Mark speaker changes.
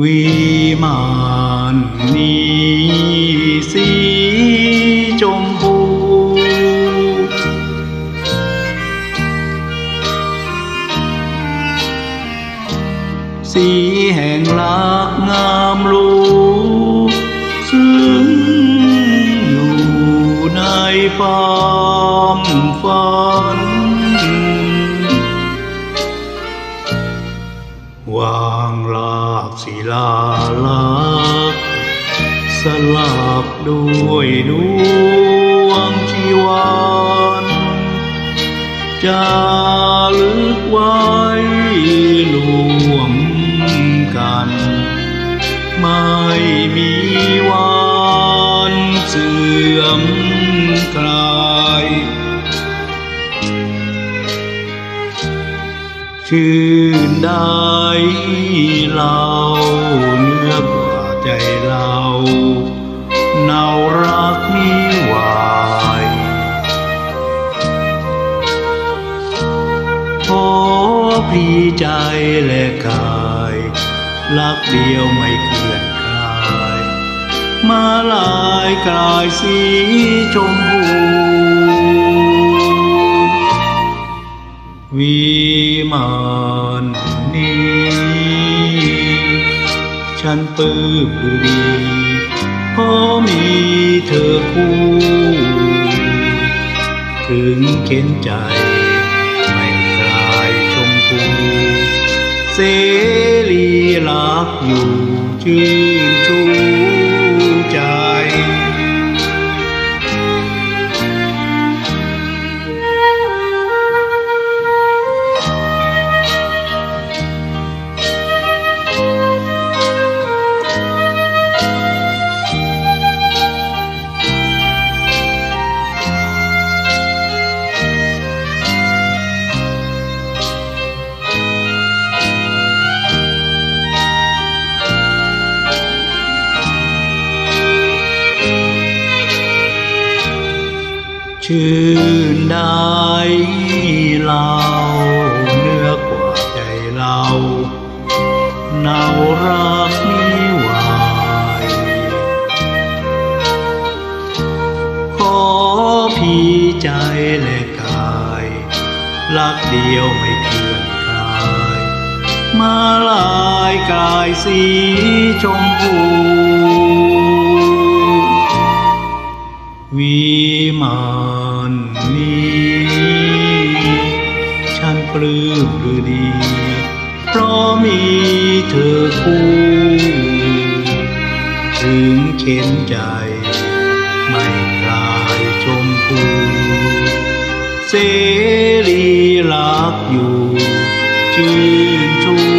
Speaker 1: วิมานนี้สีชมพูสีแห่งรักงามรู้ซึ่งอยู่ในความฝันวางลา ศิลาลักษ์สลับด้วยดวงชีวันจะลึกไว้รวมกัน ไม่ ชื่นได้เราเนื้อกว่าใจเราเนารักนี้ไหวขอพีใจและกายรักเดียวไม่เคลื่อนคลาย มาลายกลายสีชมพู วิมานนี้ ฉันปื้มหรือดีเพราะมีเธอคู่ ถึงเข็นใจ ไม่คลายชมพูเสรีรักอยู่ชื่น ชื่นได้เราเนื้อกว่าใจเราเนารักนี้ไหวขอพี่ใจและกายรักเดียวไม่เคลื่อนคลาย มาลายกายสีชมพูวิ มานนี้ ฉันปลื้มหรือดี เพราะมีเธอคู่ ถึงเข็นใจ ไม่คลายชมพูเสรีรักอยู่ ชื่